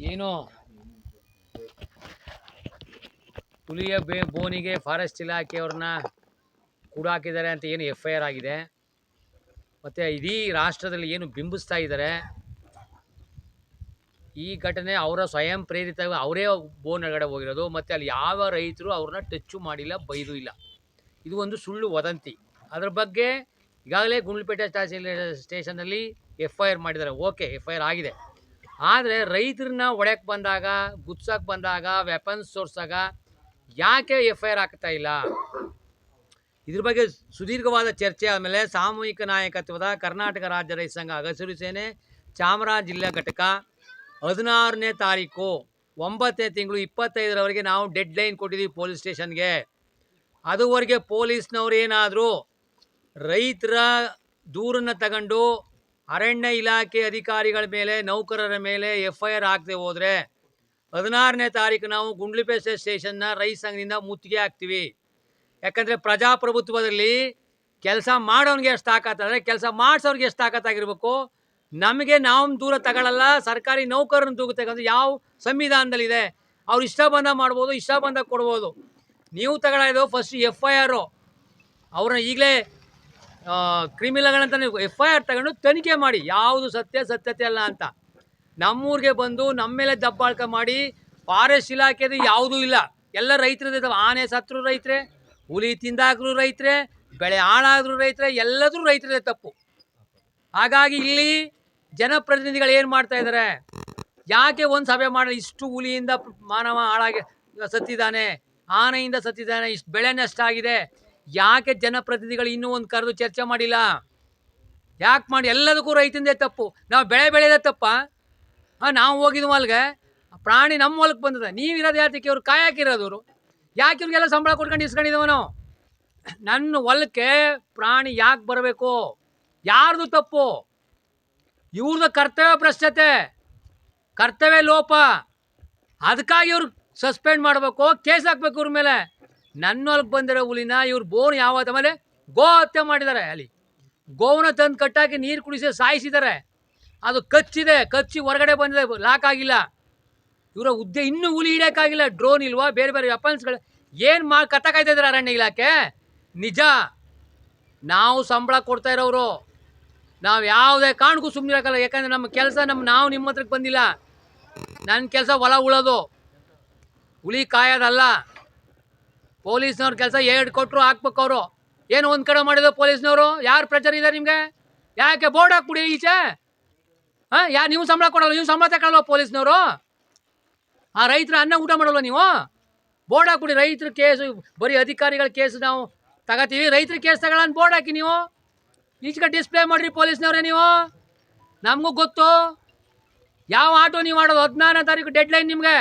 ಏನು? ಹುಲಿಯ ಬೇ, ಬೋನಿಗೆ ಫಾರೆಸ್ಟ್ ಇಲಾಖೆಯವ್ರನ್ನ ಕೂಡ ಹಾಕಿದ್ದಾರೆ ಅಂತ ಏನು ಎಫ್ ಐ ಆರ್ ಆಗಿದೆ. ಮತ್ತು ಇಡೀ ರಾಷ್ಟ್ರದಲ್ಲಿ ಏನು ಬಿಂಬಿಸ್ತಾ ಇದ್ದಾರೆ. ಈ ಘಟನೆ ಅವರ ಸ್ವಯಂ ಪ್ರೇರಿತ ಅವರೇ ಬೋನ್ ಒಳಗಡೆ ಹೋಗಿರೋದು. ಮತ್ತು ಅಲ್ಲಿ ಯಾವ ರೈತರು ಅವ್ರನ್ನ ಟಚ್ಚು ಮಾಡಿಲ್ಲ, ಬೈದು ಇಲ್ಲ. ಇದು ಒಂದು ಸುಳ್ಳು ವದಂತಿ. ಅದ್ರ ಬಗ್ಗೆ ಈಗಾಗಲೇ ಗುಂಡ್ಲುಪೇಟೆ ತಹಸೀಲ್ ಸ್ಟೇಷನಲ್ಲಿ ಎಫ್ ಐ ಆರ್ ಮಾಡಿದ್ದಾರೆ. ಓಕೆ ಎಫ್ ಐ ಆರ್ ಆಗಿದೆ. ಆದರೆ ರೈತರನ್ನ ಒಡೆಯಕ್ಕೆ ಬಂದಾಗ ಗುತ್ಸಕ್ಕೆ ಬಂದಾಗ ವೆಪನ್ಸ್ ತೋರ್ಸಾಗ ಯಾಕೆ ಎಫ್ ಐ ಆರ್ ಆಗ್ತಾ ಇಲ್ಲ? ಇದ್ರ ಬಗ್ಗೆ ಸುದೀರ್ಘವಾದ ಚರ್ಚೆ ಆದಮೇಲೆ ಸಾಮೂಹಿಕ ನಾಯಕತ್ವದ ಕರ್ನಾಟಕ ರಾಜ್ಯ ರೈತ ಸಂಘ ಹಸಿರು ಸೇನೆ, ಚಾಮರಾಜ ಜಿಲ್ಲಾ ಘಟಕ ಹದಿನಾರನೇ ತಾರೀಕು, ಒಂಬತ್ತನೇ ತಿಂಗಳು ಇಪ್ಪತ್ತೈದರವರೆಗೆ ನಾವು ಡೆಡ್ ಲೈನ್ ಕೊಟ್ಟಿದ್ದೀವಿ ಪೊಲೀಸ್ ಸ್ಟೇಷನ್ಗೆ ಅದುವರೆಗೆ ಪೊಲೀಸ್ನವ್ರು ಏನಾದರೂ ರೈತರ ದೂರನ್ನು ತಗೊಂಡು ಅರಣ್ಯ ಇಲಾಖೆ ಅಧಿಕಾರಿಗಳ ಮೇಲೆ, ನೌಕರರ ಮೇಲೆ ಎಫ್ ಐ ಆರ್ ಹಾಕದೆ ಹೋದರೆ ಹದಿನಾರನೇ ತಾರೀಕು ನಾವು ಗುಂಡ್ಲಿಪೇಸ್ ಸ್ಟೇಷನ್ನ ರೈತ ಸಂಘದಿಂದ ಮುತ್ತಿಗೆ ಹಾಕ್ತೀವಿ. ಯಾಕಂದರೆ ಪ್ರಜಾಪ್ರಭುತ್ವದಲ್ಲಿ ಕೆಲಸ ಮಾಡೋನಿಗೆ ಎಷ್ಟು ತಾಕತ್ತಾದರೆ ಕೆಲಸ ಮಾಡಿಸೋರಿಗೆ ಎಷ್ಟು ತಾಕತ್ತಾಗಿರ್ಬೇಕು ನಮಗೆ ನಾವು ದೂರ ತಗೊಳ್ಳಲ್ಲ ಸರ್ಕಾರಿ ನೌಕರನ್ನು ತಗೊಂಡು ಯಾವ ಸಂವಿಧಾನದಲ್ಲಿದೆ, ಅವ್ರು ಇಷ್ಟ ಬಂದ ಮಾಡ್ಬೋದು ಇಷ್ಟ ಬಂದ ಕೊಡ್ಬೋದು. ನೀವು ತಗೊಳ್ಳೋದು ಫಸ್ಟ್ ಎಫ್ ಐ ಆರು ಅವ್ರನ್ನ ಈಗಲೇ ಕ್ರಿಮಿನಲ್ಗಳಂತ ನೀವು ಎಫ್ ಐ ಆರ್ ತಗೊಂಡು ತನಿಖೆ ಮಾಡಿ. ಯಾವುದು ಸತ್ಯ, ಸತ್ಯತೆ ಅಲ್ಲ ಅಂತ. ನಮ್ಮೂರಿಗೆ ಬಂದು ನಮ್ಮ ಮೇಲೆ ದಬ್ಬಾಳ್ಕ ಮಾಡಿ, ಫಾರೆಸ್ಟ್ ಇಲಾಖೆದು ಯಾವುದೂ ಇಲ್ಲ. ಎಲ್ಲ ರೈತರದ್ದು ಇದಾವೆ. ಆನೆ ಸತ್ರು ರೈತರೇ, ಹುಲಿ ತಿಂದಾಗ್ರು ರೈತರೇ, ಬೆಳೆ ಹಾಳಾದ್ರು ರೈತರೇ ಎಲ್ಲದರೂ ರೈತರದೇ ತಪ್ಪು. ಹಾಗಾಗಿ ಇಲ್ಲಿ ಜನಪ್ರತಿನಿಧಿಗಳು ಏನು ಮಾಡ್ತಾ ಇದ್ದಾರೆ ಯಾಕೆ ಒಂದು ಸಭೆ ಮಾಡಿ, ಇಷ್ಟು ಹುಲಿಯಿಂದ ಮಾನವ ಹಾಳಾಗಿ ಸತ್ತಿದ್ದಾನೆ, ಆನೆಯಿಂದ ಸತ್ತಿದ್ದಾನೆ, ಇಷ್ಟು ಬೆಳೆ ನಷ್ಟ ಆಗಿದೆ ಯಾಕೆ ಜನಪ್ರತಿನಿಧಿಗಳು ಇನ್ನೂ ಒಂದು ಕರೆದು ಚರ್ಚೆ ಮಾಡಿಲ್ಲ? ಯಾಕೆ ಮಾಡಿ? ಎಲ್ಲದಕ್ಕೂ ರೈತಂದೇ ತಪ್ಪು. ನಾವು ಬೆಳೆ ಬೆಳೆಯೋದೇ ತಪ್ಪ. ನಾವು ಹೋಗಿದ್ದು ಹೊಲ್ಗೆ ಪ್ರಾಣಿ ನಮ್ಮ ಹೊಲಕ್ಕೆ ಬಂದದ. ನೀವು ಇರೋದು ಯಾತಕ್ಕೆ? ಇವ್ರು ಅವರು ಯಾಕೆ ಇವ್ರಿಗೆಲ್ಲ ಸಂಬಳ ಕೊಟ್ಕೊಂಡು ಇಸ್ಕೊಂಡಿದ್ದೀವ ನಾವು ನನ್ನ ಹೊಲಕ್ಕೆ ಪ್ರಾಣಿ ಯಾಕೆ ಬರಬೇಕು? ಯಾರ್ದು ತಪ್ಪು? ಇವ್ರದ್ದು ಕರ್ತವ್ಯ ಭ್ರಷ್ಟತೆ. ಕರ್ತವ್ಯ ಲೋಪ. ಅದಕ್ಕಾಗಿ ಇವ್ರು ಸಸ್ಪೆಂಡ್ ಮಾಡಬೇಕು. ಕೇಸ್ ಹಾಕ್ಬೇಕು ಇವ್ರ ಮೇಲೆ. ನನ್ನ ಹೊಲಕ್ಕೆ ಬಂದಿರೋ ಹುಲಿನ ಇವ್ರು ಬೋನ್ ಯಾವತ್ತ ಮೇಲೆ ಗೋ ಹತ್ಯೆ ಮಾಡಿದ್ದಾರೆ ಅಲ್ಲಿ. ಗೋವನ್ನ ತಂದು ಕಟ್ಟಾಕಿ ನೀರು ಕುಡಿಸಿ ಸಾಯಿಸಿದ್ದಾರೆ ಅದು ಕಚ್ಚಿದೆ, ಕಚ್ಚಿ ಹೊರಗಡೆ ಬಂದಿದೆ, ಲಾಕ್ ಆಗಿಲ್ಲ. ಇವರ ಹುದ್ದೆ ಇನ್ನೂ ಹುಲಿ ಹಿಡಿಯೋಕ್ಕಾಗಿಲ್ಲ, ಡ್ರೋನ್ ಇಲ್ವಾ, ಬೇರೆ ಬೇರೆ ವೆಪನ್ಸ್ಗಳು ಏನು ಮಾ ಕತ್ತಕಾಯ್ತಾ ಇದ್ದಾರೆ ಅರಣ್ಯ ಇಲಾಖೆ? ನಿಜ. ನಾವು ಸಂಬಳ ಕೊಡ್ತಾ ಇರೋರು ನಾವು ಯಾವುದೇ ಕಾರಣಕ್ಕೂ ಸುಮ್ಮನೆ ಇರೋಕ್ಕಲ್ಲ ಯಾಕಂದರೆ ನಮ್ಮ ಕೆಲಸ ನಮ್ಮ ನಾವು ನಿಮ್ಮ ಹತ್ರಕ್ಕೆ ಬಂದಿಲ್ಲ. ನನ್ನ ಕೆಲಸ ಹೊಲ ಉಳೋದು. ಹುಲಿ ಕಾಯೋದಲ್ಲ. ಪೊಲೀಸ್ನವ್ರ ಕೆಲಸ ಎರಡು ಕೊಟ್ಟರು ಹಾಕ್ಬೇಕು ಅವರು. ಏನು ಒಂದು ಕಡೆ ಮಾಡಿದ್ರು ಪೊಲೀಸ್ನವರು? ಯಾರು ಪ್ರೆಷರ್ ಇದೆ ನಿಮಗೆ? ಯಾಕೆ ಬೋರ್ಡ್ ಹಾಕ್ಬಿಡಿ ಈಚೆ? ಹಾಂ? ಯಾರು ನೀವು ಸಂಬಳ ಕೊಡಲ್ಲ, ನೀವು ಸಂಬಳ ತಗೊಳ್ಳಲ್ವ ಪೊಲೀಸ್ನವರು? ಆ ರೈತರ ಅನ್ನ ಊಟ ಮಾಡಲ್ವ ನೀವು? ಬೋರ್ಡ್ ಹಾಕ್ಬಿಡಿ, ರೈತರ ಕೇಸು, ಬರೀ ಅಧಿಕಾರಿಗಳ ಕೇಸು ನಾವು ತಗೋತೀವಿ. ರೈತರ ಕೇಸ್ ತಗೊಳ್ಳೋಣ ಬೋರ್ಡ್ ಹಾಕಿ ನೀವು. ಈಚೆಗೆ ಡಿಸ್ಪ್ಲೇ ಮಾಡಿರಿ ಪೊಲೀಸ್ನವ್ರೆ ನೀವು. ನಮಗೂ ಗೊತ್ತು. ಯಾವ ಆಟೋ ನೀವು ಮಾಡೋದು ಹದಿನಾರನೇ ತಾರೀಕು ಡೆಡ್ ಲೈನ್ ನಿಮಗೆ.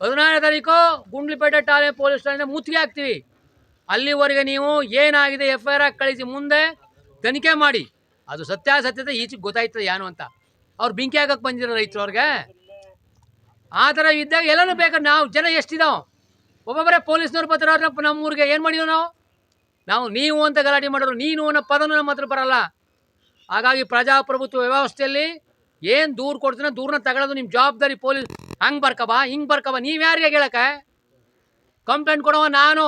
ಹದಿನಾರನೇ ತಾರೀಕು ಗುಂಡ್ಲಿಪೇಟೆ ಠಾಣೆ ಪೊಲೀಸ್ ಠಾಣೆ ಮುತ್ತಿಗೆ ಹಾಕ್ತೀವಿ. ಅಲ್ಲಿವರೆಗೆ ನೀವು ಏನಾಗಿದೆ ಎಫ್ ಐ ಆರ್ ಆಗಿ ಕಳಿಸಿ ಮುಂದೆ ತನಿಖೆ ಮಾಡಿ. ಅದು ಸತ್ಯಾಸತ್ಯತೆ ಈಚೆಗೆ ಗೊತ್ತಾಯ್ತದೆ ಏನು ಅಂತ. ಅವ್ರು ಬೆಂಕಿ ಹಾಕಕ್ಕೆ ಬಂದಿರೋ ರೈತರು ಅವ್ರಿಗೆ. ಆ ಥರ ಇದ್ದಾಗ ಎಲ್ಲನೂ ಬೇಕಾದ್ರೆ ನಾವು ಜನ ಎಷ್ಟಿದಾವೆ? ಒಬ್ಬೊಬ್ಬರೇ ಪೊಲೀಸ್ನವ್ರು ನಮ್ಮ ಊರಿಗೆ ಏನು ಮಾಡಿದ್ವು ನಾವು? ನಾವು ನೀವು ಅಂತ ಗಲಾಟೆ ಮಾಡೋರು ನೀನು ಅನ್ನೋ ಪದನೂ ನಮ್ಮ ಹತ್ರ ಬರಲ್ಲ. ಹಾಗಾಗಿ ಪ್ರಜಾಪ್ರಭುತ್ವ ವ್ಯವಸ್ಥೆಯಲ್ಲಿ ಏನು ದೂರ ಕೊಡ್ತೀನ ದೂರನ್ನ ತಗೊಳ್ಳೋದು ನಿಮ್ಮ ಜವಾಬ್ದಾರಿ ಪೊಲೀಸ್. ಹಂಗೆ ಬರ್ಕಬ, ಹಿಂಗೆ ಬರ್ಕಬ. ನೀವು ಯಾರಿಗೆ ಹೇಳಕ್ಕೆ? ಕಂಪ್ಲೇಂಟ್ ಕೊಡವ ನಾನು.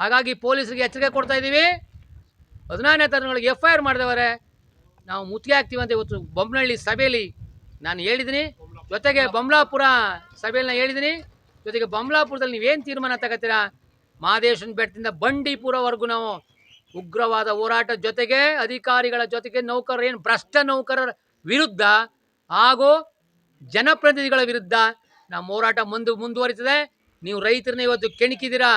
ಹಾಗಾಗಿ ಪೊಲೀಸರಿಗೆ ಎಚ್ಚರಿಕೆ ಕೊಡ್ತಾ ಇದ್ದೀವಿ ಹದಿನಾರನೇ ತರಗಳಿಗೆ ಎಫ್ ಐ ಆರ್ ಮಾಡಿದವರೆ, ನಾವು ಮುತ್ತಿಗೆ ಹಾಕ್ತೀವಿ ಅಂತ ಇವತ್ತು ಬೊಮ್ಮನಹಳ್ಳಿ ಸಭೆಯಲ್ಲಿ ನಾನು ಹೇಳಿದ್ದೀನಿ. ಜೊತೆಗೆ ಬೊಮ್ಲಾಪುರ ಸಭೆಯಲ್ಲಿ ನಾನು ಹೇಳಿದ್ದೀನಿ. ಜೊತೆಗೆ ಬೊಮ್ಲಾಪುರದಲ್ಲಿ ನೀವೇನು ತೀರ್ಮಾನ ತಗೋತೀರಾ? ಮಹದೇಶ್ವರನ ಬೆಟ್ಟದಿಂದ ಬಂಡೀಪುರವರೆಗೂ ನಾವು ಉಗ್ರವಾದ ಹೋರಾಟ ಜೊತೆಗೆ ಅಧಿಕಾರಿಗಳ ಜೊತೆಗೆ ನೌಕರರು ಏನು ಭ್ರಷ್ಟ ನೌಕರರ ವಿರುದ್ಧ ಹಾಗೂ ಜನಪ್ರತಿನಿಧಿಗಳ ವಿರುದ್ಧ ನಮ್ಮ ಹೋರಾಟ ಮುಂದು ಮುಂದುವರಿತದೆ. ನೀವು ರೈತರನ್ನ ಇವತ್ತು ಕೆಣಕಿದ್ದೀರಾ?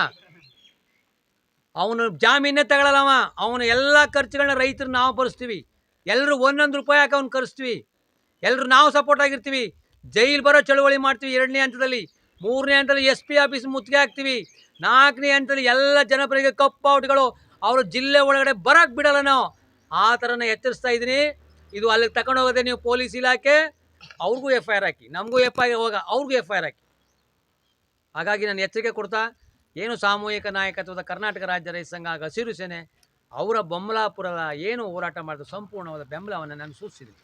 ಅವನು ಜಾಮೀನೇ ತಗೊಳ್ಳಲ್ಲವ ಅವನು ಎಲ್ಲ ಖರ್ಚುಗಳನ್ನ ರೈತರು ನಾವು ಭರಿಸ್ತೀವಿ. ಎಲ್ಲರೂ ಒಂದೊಂದು ರೂಪಾಯಿ ಹಾಕಿ ಅವ್ನು ಕರೆಸ್ತೀವಿ. ಎಲ್ಲರೂ ನಾವು ಸಪೋರ್ಟ್ ಆಗಿರ್ತೀವಿ. ಜೈಲು ಬರೋ ಚಳುವಳಿ ಮಾಡ್ತೀವಿ ಎರಡನೇ ಹಂತದಲ್ಲಿ. ಮೂರನೇ ಹಂತದಲ್ಲಿ ಎಸ್ ಪಿ ಆಫೀಸ್ ಮುತ್ತಿಗೆ ಹಾಕ್ತೀವಿ. ನಾಲ್ಕನೇ ಹಂತದಲ್ಲಿ ಎಲ್ಲ ಜನಪ್ರತಿನಿಧಿ ಕಪ್ ಔಟ್ಗಳು ಅವರು ಜಿಲ್ಲೆ ಒಳಗಡೆ ಬರಕ್ಕೆ ಬಿಡಲ್ಲ ನಾವು. ಆ ಥರನ ಎಚ್ಚರಿಸ್ತಾ ಇದ್ದೀನಿ. ಇದು ಅಲ್ಲಿಗೆ ತಕೊಂಡು ಹೋಗೋದೆ ನೀವು ಪೊಲೀಸ್ ಇಲಾಖೆ. ಅವ್ರಿಗೂ ಎಫ್ ಐ ಆರ್ ಹಾಕಿ, ನಮಗೂ ಎಫ್ ಐ ಹೋಗ, ಅವ್ರಿಗೂ ಎಫ್ ಐ ಆರ್ ಹಾಕಿ. ಹಾಗಾಗಿ ನಾನು ಎಚ್ಚರಿಕೆ ಕೊಡ್ತಾ, ಏನು ಸಾಮೂಹಿಕ ನಾಯಕತ್ವದ ಕರ್ನಾಟಕ ರಾಜ್ಯ ರೈತ ಸಂಘ ಹಾಗೂ ಹಸಿರು ಸೇನೆ, ಅವರ ಬೊಮ್ಮಲಾಪುರದ ಏನು ಹೋರಾಟ ಮಾಡಿದ ಸಂಪೂರ್ಣವಾದ ಬೆಂಬಲವನ್ನು ನಾನು ಸೂಚಿಸಿದ್ದೀನಿ.